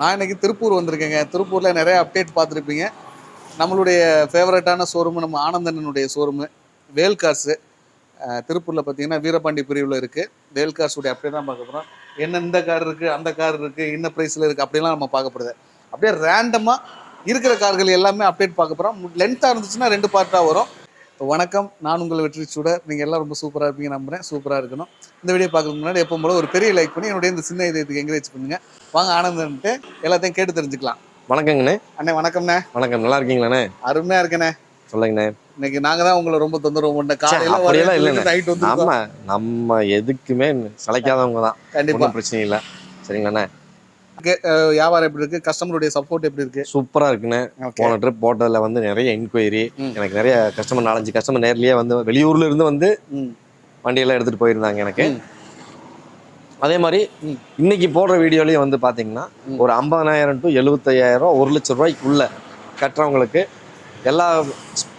நான் இன்னைக்கு திருப்பூர் வந்திருக்கேங்க. திருப்பூரில் நிறைய அப்டேட் பார்த்துருப்பீங்க. நம்மளுடைய ஃபேவரட்டான ஷோரூமு நம்ம ஆனந்தனனுடைய ஷோரூமு வேல் கார்ஸு திருப்பூரில் பார்த்தீங்கன்னா வீரபாண்டி பிரிவில் இருக்குது வேல் கார்ஸுடைய அப்டேட் தான் பார்க்க போகிறோம் என்ன இந்த கார் இருக்குது அந்த கார் இருக்குது இன்ன ப்ரைஸில் இருக்குது அப்படிலாம் நம்ம பார்க்கப்படுது அப்படியே ரேண்டமாக இருக்கிற கார்கள் எல்லாமே அப்டேட் பார்க்க போகிறோம் லென்த்தாக இருந்துச்சுன்னா ரெண்டு பார்ட்டாக வரும். வணக்கம். நான் உங்கள் வெற்றி சூடர். நீங்கள் எல்லாம் ரொம்ப சூப்பராக இருப்பீங்க நம்புறேன். சூப்பராக இருக்கணும். இந்த வீடியோ பார்க்கறதுக்கு முன்னாடி எப்போ போல ஒரு பெரிய லைக் பண்ணி என்னுடைய இந்த சின்ன இதயத்துக்கு என்கரேஜ் பண்ணுங்க. வாங்க ஆனந்தன்ட்டு எல்லாத்தையும் கேட்டு தெரிஞ்சுக்கலாம். வணக்கங்கண்ணே. அண்ணே வணக்கம்ண்ணே. வணக்கம். நல்லா இருக்கீங்களாண்ணே? அருமையா இருக்கண்ணே. சொல்லுங்கண்ணே. இன்னைக்கு நாங்க தான் உங்களை ரொம்ப தொந்தரவு பண்ண காலையில அப்படியெல்லாம் இல்லைண்ணே. நைட் வந்து நம்ம எதுக்குமே சளைக்காதவங்க தான். கண்டிப்பா. ஒன்றும் பிரச்சனை இல்லை. சரிங்களாண்ணே? அஹ், வியாபாரம் எப்படி இருக்கு கஸ்டமருடைய சப்போர்ட் எப்படி இருக்கு சூப்பரா இருக்குண்ணே ஓகே போன ட்ரிப் போட்டதுல வந்து நிறைய என்கொயரி. எனக்கு நிறைய கஸ்டமர் நாலஞ்சு கஸ்டமர் நேர்லயே வந்து வெளியூர்ல இருந்து வந்து வண்டியெல்லாம் எடுத்துட்டு போயிருந்தாங்க எனக்கு. அதே மாதிரி. இன்னைக்கு போடுற வீடியோலயும் வந்து பாத்தீங்கன்னா. ஒரு ஐம்பதாயிரம் டு எழுபத்தையாயிரம் ஒரு லட்சம் ரூபாய்க்குள்ள கட்டுறவங்களுக்கு எல்லா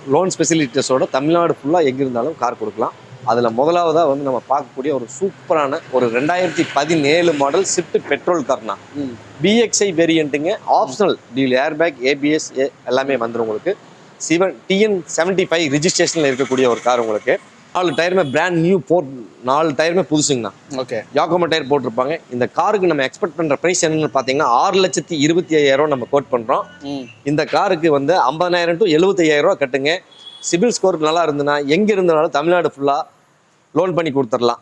லோன் ஸ்பெசிலிட்டிஸோட தமிழ்நாடு ஃபுல்லாக எங்கே இருந்தாலும் கார் கொடுக்கலாம் அதில் முதலாவதாக வந்து நம்ம பார்க்கக்கூடிய ஒரு சூப்பரான ஒரு ரெண்டாயிரத்தி பதினேழு மாடல் ஸ்விஃப்ட் பெட்ரோல் கார்னா பிஎக்ஸ்ஐ வேரியண்ட்டுங்க ஆப்ஷனல் டீல் ஏர்பேக் ஏபிஎஸ் எல்லாமே வந்துடும் உங்களுக்கு. சிவன் டிஎன் செவன்ட்டி ஃபைவ் ரிஜிஸ்ட்ரேஷனில் இருக்கக்கூடிய ஒரு கார் உங்களுக்கு. நாலு டயருமே பிராண்ட் நியூ போட் நாலு டயருமே புதுசுங்கண்ணா. ஓகே. யாக்கோமோ டயர் போட்டிருப்பாங்க. இந்த காருக்கு நம்ம எக்ஸ்பெக்ட் பண்ணுற ப்ரைஸ் என்னன்னு பார்த்தீங்கன்னா ஆறு லட்சத்தி இருபத்தி ஐயாயிரம் நம்ம கோட் பண்ணுறோம் இந்த காருக்கு வந்து ஐம்பதாயிரம் டு எழுபத்தையாயிரம் ரூபா கட்டுங்க. சிபில் ஸ்கோர் நல்லா இருந்ததுன்னா எங்கே இருந்தாலும் தமிழ்நாடு ஃபுல்லாக லோன் பண்ணி கொடுத்துடலாம்.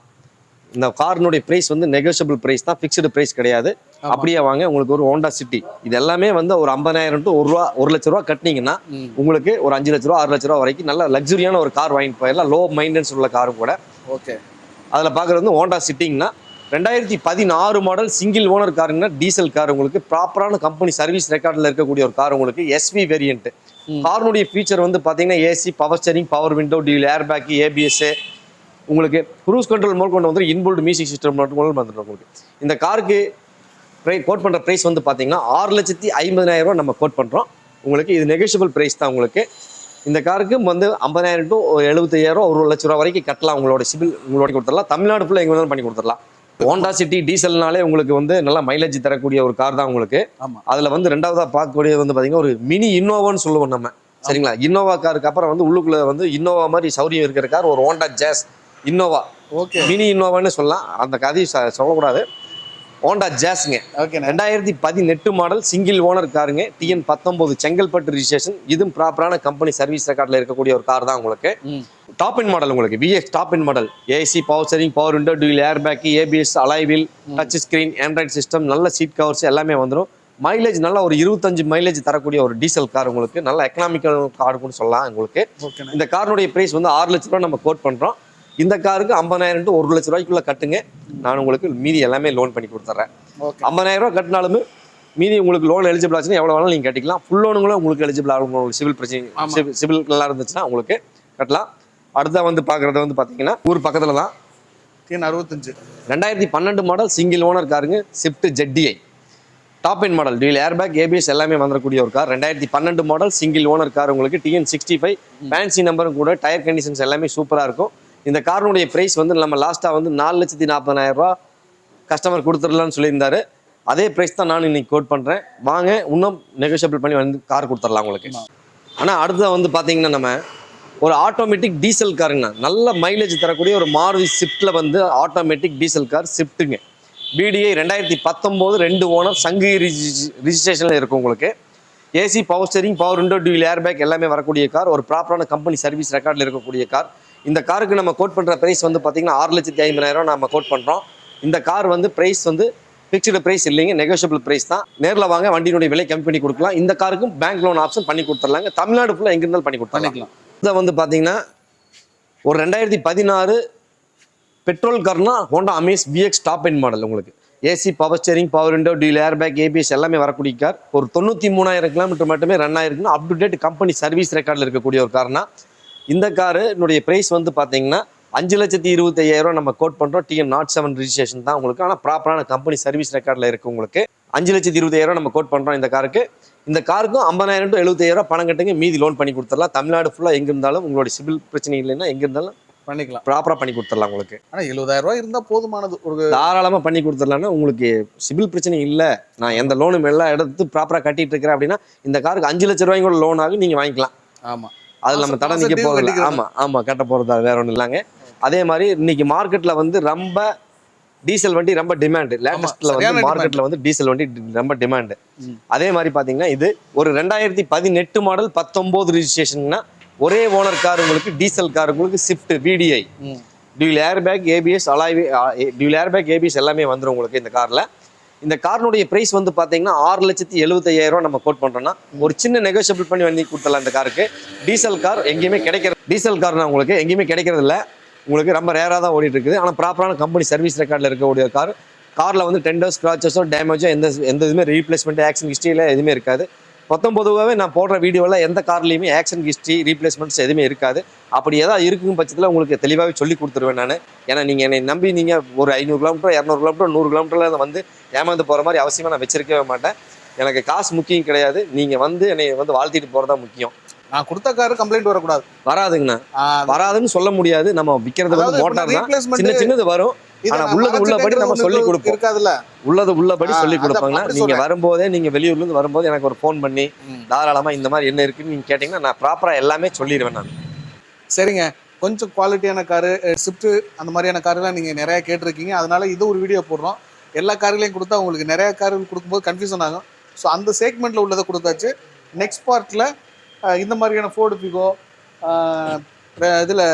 இந்த காரினுடைய ப்ரைஸ் வந்து நெகோஷியபிள் ப்ரைஸ் தான் ஃபிக்ஸ்டு ப்ரைஸ் கிடையாது. அப்படியே வாங்க உங்களுக்கு ஒரு ஹோண்டா சிட்டி இது எல்லாமே வந்து ஒரு ஐம்பதாயிரம் டு ஒரு ரூபா ஒரு லட்ச ரூபா கட்டினீங்கன்னா உங்களுக்கு ஒரு அஞ்சு லட்ச ரூபா ஆறு லட்ச ரூபா வரைக்கும் நல்ல லக்ஸுரியான ஒரு கார் வாங்கிட்டு போயிடலாம். லோ மைண்டன்ஸ் உள்ள காரும் கூட. ஓகே. அதில் பார்க்குறது வந்து ஹோண்டா சிட்டிங்னா ரெண்டாயிரத்தி பதினாறு மாடல் சிங்கிள் ஓனர் காருங்கன்னா டீசல் கார் உங்களுக்கு ப்ராப்பரான கம்பெனி சர்வீஸ் ரெக்கார்டில் இருக்கக்கூடிய ஒரு கார் உங்களுக்கு எஸ்வி வேரியன்ட். காரினுடைய ஃபீச்சர் வந்து பார்த்தீங்கன்னா AC power steering power window dual air bag ABS உங்களுக்கு க்ரூஸ் கண்ட்ரோல் மோல் கொண்டு வந்து இன்புல்டு மியூசிக் சிஸ்டம் மட்டும் வந்துடும் உங்களுக்கு. இந்த காருக்கு ப்ரை கோட் பண்ணுற ப்ரைஸ் வந்து பார்த்தீங்கன்னா ஆறு லட்சத்தி ஐம்பதாயிரம் ரூபா நம்ம கோட் பண்ணுறோம் உங்களுக்கு இது நெகோஷியபிள் ப்ரைஸ் தான் உங்களுக்கு. இந்த காருக்கு வந்து ஐம்பதாயிரம் டு எழுபத்தையாயிரம் ஒரு லட்ச ரூபா வரைக்கும் கட்டலாம் உங்களோட சிபில் உங்களோட கொடுத்துடலாம். தமிழ்நாடு ஃபுல்லாக எங்கே வேணாலும் பண்ணி கொடுத்துடலாம். ஹோண்டா சிட்டி டீசல்னாலே உங்களுக்கு வந்து நல்லா மைலேஜ் தரக்கூடிய ஒரு கார் தான் உங்களுக்கு. அதில் வந்து ரெண்டாவதாக பார்க்கக்கூடியது வந்து பார்த்தீங்கன்னா ஒரு மினி இன்னோவான்னு சொல்லுவோம் நம்ம. சரிங்களா? இன்னோவா காருக்கு அப்புறம் வந்து உள்ளுக்குள்ள வந்து இன்னோவா மாதிரி சௌரியம் இருக்கிற கார் ஒரு Honda Jazz Innova okay mini இன்னோவான்னு சொல்லலாம். அந்த கதையை சொல்லக்கூடாது. ஹோண்டா ஜேஸ்ங்க ஓகேண்ணே ரெண்டாயிரத்தி பதினெட்டு மாடல் சிங்கிள் ஓனர் காருங்க டிஎன் பத்தொம்போது செங்கல்பட்டு ரிஜிஸ்ட்ரேஷன் இதுவும் ப்ராப்பரான கம்பெனி சர்வீஸ் ரெக்கார்டில் இருக்கக்கூடிய ஒரு கார் தான் உங்களுக்கு. டாப் இன் மாடல் உங்களுக்கு. VX top end model AC power steering power window dual air bag ABS alloy wheel touch screen android system நல்ல சீட் கவர்ஸ் எல்லாமே வந்துடும் மைலேஜ் நல்ல ஒரு இருபத்தஞ்சு மைலேஜ் தரக்கூடிய ஒரு டீசல் கார் உங்களுக்கு. நல்ல எக்கனாமிக்கல் காருக்குன்னு சொல்லலாம் உங்களுக்கு. இந்த காரினுடைய பிரைஸ் வந்து ஆறு லட்ச ரூபா நம்ம கோட் பண்ணுறோம் இந்த காருக்கு ஐம்பதாயிரம் டு ஒரு லட்ச ரூபாய்க்குள்ள கட்டுங்க. நான் உங்களுக்கு மீதி எல்லாமே லோன் பண்ணி கொடுத்துட்றேன் ஐம்பதாயிரம் ரூபா கட்டினாலுமே மீதி உங்களுக்கு லோன் எலிஜிபிள் ஆச்சுன்னா எவ்வளோ வேணாலும் நீங்கள் கட்டிக்கலாம். ஃபுல் லோனுங்களும் உங்களுக்கு எலிஜிபிள் ஆகும். உங்களுக்கு சிவில் பிரச்சனை. சிவில் நல்லா இருந்துச்சுன்னா உங்களுக்கு கட்டலாம். அடுத்தா வந்து பார்க்குறது வந்து பார்த்தீங்கன்னா ஊர் பக்கத்தில் தான். டிஎன் அறுபத்தஞ்சு. ரெண்டாயிரத்தி பன்னெண்டு model single owner காருங்க Swift ZDI top end model dual airbag ABS எல்லாமே வந்துடக்கூடிய ஒரு கார். ரெண்டாயிரத்தி பன்னெண்டு மாடல் சிங்கிள் ஓனர் கார் உங்களுக்கு டிஎன் சிக்ஸ்டி ஃபைவ் ஃபேன்சி நம்பரும் கூட டயர் கண்டிஷன்ஸ் எல்லாமே சூப்பராக இருக்கும். இந்த காரினுடைய ப்ரைஸ் வந்து நம்ம லாஸ்ட்டாக வந்து நாலு லட்சத்தி நாற்பதாயிரம் ரூபா கஸ்டமர் கொடுத்துடலாம்னு சொல்லியிருந்தாரு. அதே ப்ரைஸ் தான் நான் இன்னைக்கு கோட் பண்ணுறேன் வாங்க இன்னும் நெகோஷியபிள் பண்ணி வந்து கார் கொடுத்துடலாம் உங்களுக்கு. ஆனால் அடுத்தது வந்து பார்த்தீங்கன்னா நம்ம ஒரு ஆட்டோமேட்டிக் டீசல் காருங்கண்ணா நல்ல மைலேஜ் தரக்கூடிய ஒரு மாருதி ஸ்விஃப்ட்டில் வந்து ஆட்டோமேட்டிக் டீசல் கார் ஸ்விஃப்ட்டுங்க பிடிஐ ரெண்டாயிரத்தி பத்தொம்போது ரெண்டு ஓனர் சங்கு ரிஜிஸ்ட்ரேஷனில் இருக்கும் உங்களுக்கு. AC power steering power window dual airbag எல்லாமே வரக்கூடிய கார் ஒரு ப்ராப்பரான கம்பெனி சர்வீஸ் ரெக்கார்டில் இருக்கக்கூடிய கார் இந்த காருக்கு நம்ம கோட் பண்ணுற ப்ரைஸ் வந்து பார்த்தீங்கன்னா ஆறு லட்சத்தி ஐம்பதாயிரம் நம்ம கோட் பண்ணுறோம் இந்த கார் வந்து ப்ரைஸ் வந்து ஃபிக்ஸ்டு ப்ரைஸ் இல்லைங்க நெகோஷியபிள் ப்ரைஸ் தான். நேரில் வாங்க வண்டியினுடைய விலை கம்மி பண்ணி கொடுக்கலாம். இந்த காருக்கும் பேங்க் லோன் ஆப்ஷன் பண்ணி கொடுத்துர்லாங்க தமிழ்நாடு ஃபுல்லாக எங்க இருந்தாலும் பண்ணி கொடுத்துடலாம். பண்ணிக்கலாம். இதை வந்து பார்த்தீங்கன்னா ஒரு ரெண்டாயிரத்தி பதினாறு petrol Karnaugh Honda Amaze VX top end model உங்களுக்கு. AC power steering power window dual air bag ABS எல்லாமே வரக்கூடிய கார் ஒரு தொண்ணூற்றி மூணாயிரம் கிலோமீட்டர் மட்டுமே ரன் ஆயிருக்குன்னா up to date company service ரெக்கார்டில் இருக்கக்கூடிய ஒரு கார்னா இந்த காருனுடைய ப்ரைஸ் வந்து பார்த்தீங்கன்னா அஞ்சு லட்சத்தி இருபத்தி ஐயாயிரம் நம்ம கோட் பண்ணுறோம் டிஎன் நாட் செவன் ரிஜிஸ்ட்ரேஷன் தான் உங்களுக்கு. ஆனால் ப்ராப்பரான கம்பெனி சர்வீஸ் ரெக்கார்டில் இருக்கு உங்களுக்கு. அஞ்சு லட்சத்தி இருபத்தாயிரம் நம்ம கோட் பண்ணுறோம் இந்த காருக்கு இந்த காருக்கும் ஐம்பதாயிரம் டு எழுபத்தாயிரம் பணம் கட்டுங்க. மீதி லோன் பண்ணி கொடுத்துடலாம். தமிழ்நாடு ஃபுல்லாக எங்கே இருந்தாலும் உங்களுடைய சிபில் பிரச்சனை இல்லைன்னா எங்கே இருந்தாலும் பண்ணிக்கலாம். ப்ராப்பராக பண்ணி கொடுத்துடலாம் உங்களுக்கு. ஆனா எழுபதாயிரம் ரூபாய் இருந்தா போதுமானது. ஒரு தாராளமாக பண்ணி கொடுத்துடலாம்னா உங்களுக்கு சிபில் பிரச்சனை இல்லை. நான் எந்த லோனும் எல்லாம் எடுத்து ப்ராப்பராக கட்டிட்டு இருக்கிறேன் அப்படின்னா இந்த காருக்கு அஞ்சு லட்ச ரூபாய்க்கு கூட லோன் ஆகும். நீங்கள் வாங்கிக்கலாம். ஆமா. அதில் நம்ம தடை நிற்க போகிறதில்ல due ஆமாம் ஆமாம் கட்ட போகிறதா வேற ஒன்றும் இல்லைங்க. அதே மாதிரி இன்னைக்கு மார்க்கெட்டில் வந்து ரொம்ப டீசல் வண்டி ரொம்ப டிமாண்டு லேட்டஸ்ட்டில் சரியான வந்து. மார்க்கெட்டில் வந்து டீசல் வண்டி ரொம்ப டிமாண்டு. அதே மாதிரி பார்த்தீங்கன்னா இது ஒரு ரெண்டாயிரத்தி பதினெட்டு மாடல் பத்தொம்போது ரிஜிஸ்ட்ரேஷன்னா ஒரே ஓனர் கார் உங்களுக்கு டீசல் கார் உங்களுக்கு Swift VDI. Dual airbag ABS அலாய்வி dual airbag ABS எல்லாமே வந்துடும் உங்களுக்கு இந்த காரில் இந்த காரினுடைய பிரைஸ் வந்து பார்த்தீங்கன்னா ஆறு லட்சத்தி எழுபத்தையாயிரம் ரூபா நம்ம கோட் பண்ணுறோம்னா ஒரு சின்ன நெகோஷியபிள் பண்ணி பண்ணி கொடுத்துடலாம் இந்த காருக்கு டீசல் கார் எங்கேயுமே கிடைக்கிற டீசல் கார்னா உங்களுக்கு எங்கேயுமே கிடைக்கிறது இல்லை. உங்களுக்கு ரொம்ப ரேராக தான் ஓடிட்டு இருக்குது. ஆனால் ப்ராப்பரான கம்பெனி சர்வீஸ் ரெக்கார்டில் இருக்கக்கூடிய கார் காரில் வந்து டெண்டர் ஸ்க்ராச்சஸோ டேமேஜோ எந்த எந்த இதுவுமே ரீப்ளேஸ்மெண்ட் ஆக்சன் ஹிஸ்ட்ரியில் எதுவுமே இருக்காது. மொத்தம் பொதுவாகவே நான் போடுற வீடியோவில் எந்த கார்லையுமே ஆக்சிடென்ட் ஹிஸ்ட்ரி ரீப்ளேஸ்மெண்ட்ஸ் எதுவுமே இருக்காது. அப்படி ஏதாவது இருக்கும் பட்சத்தில் உங்களுக்கு தெளிவாகவே சொல்லி கொடுத்துருவேன் நான். ஏன்னா நீங்கள் என்னை நம்பி நீங்கள் ஒரு ஐநூறு கிலோமீட்டர் இரநூறு கிலோமீட்டர் நூறு கிலோமீட்டரில் வந்து ஏமாந்து போகிற மாதிரி அவசியமாக நான் வச்சிருக்கவே மாட்டேன். எனக்கு காசு முக்கியம் கிடையாது. நீங்கள் வந்து என்னை வந்து வாழ்த்திட்டு போகிறதா முக்கியம். நான் கொடுத்த காரு கம்ப்ளைண்ட் வரக்கூடாது. வராதுங்கண்ணா. வராதுன்னு சொல்ல முடியாது. நம்ம விற்கிறது வந்து மோட்டார் தான் சின்ன சின்னது வரும். ஆனா உள்ளது உள்ளபடி நம்ம சொல்லி கொடுப்போம். இருக்காதுல்ல? உள்ளது உள்ளபடி சொல்லி கொடுப்பாங்க நீங்க. வரும்போதே நீங்க வெளியூர்ல இருந்து வரும்போது எனக்கு ஒரு ஃபோன் பண்ணி. தாராளமா இந்த மாதிரி என்ன இருக்குன்னு நீங்க கேட்டீங்கன்னா நான் ப்ராப்பரா எல்லாமே சொல்லிடுவேன் நான். சரிங்க. கொஞ்சம் குவாலிட்டியான காரு ஸ்விஃப்ட் அந்த மாதிரியான காருலாம் நீங்கள் நிறைய கேட்டிருக்கீங்க. அதனால இது ஒரு வீடியோ போடுறோம். எல்லா கார்களையும் கொடுத்தா உங்களுக்கு நிறைய கார்கள் கொடுக்கும்போது கன்ஃபியூஷன் ஆகும். ஸோ அந்த செக்மெண்ட்டில் உள்ளதை கொடுத்தாச்சு. நெக்ஸ்ட் பார்ட்டில் இந்த மாதிரியான ஃபோர்டு பிகோ இதில்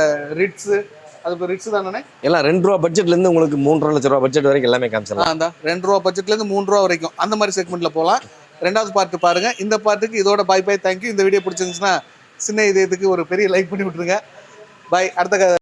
ரிட்ஸு அது ரிட்ஸு தானே எல்லாம் ரெண்டு ரூபா பட்ஜெட்ல இருந்து உங்களுக்கு மூன்றரை லட்ச ரூபா பட்ஜெட் வரைக்கும் எல்லாமே காமிச்சிடலாம். அந்த ரெண்டு ரூபா பட்ஜெட்லேருந்து மூணு ரூபா வரைக்கும். அந்த மாதிரி செக்மெண்ட்டில் போகலாம் ரெண்டாவது பார்ட்டு பாருங்க. இந்த பார்ட்டுக்கு இதோட பாய் பாய் தேங்க்யூ இந்த வீடியோ பிடிச்சிருந்துச்சுன்னா சின்ன இதயத்துக்கு ஒரு பெரிய லைக் பண்ணி விட்ருங்க பாய் அடுத்த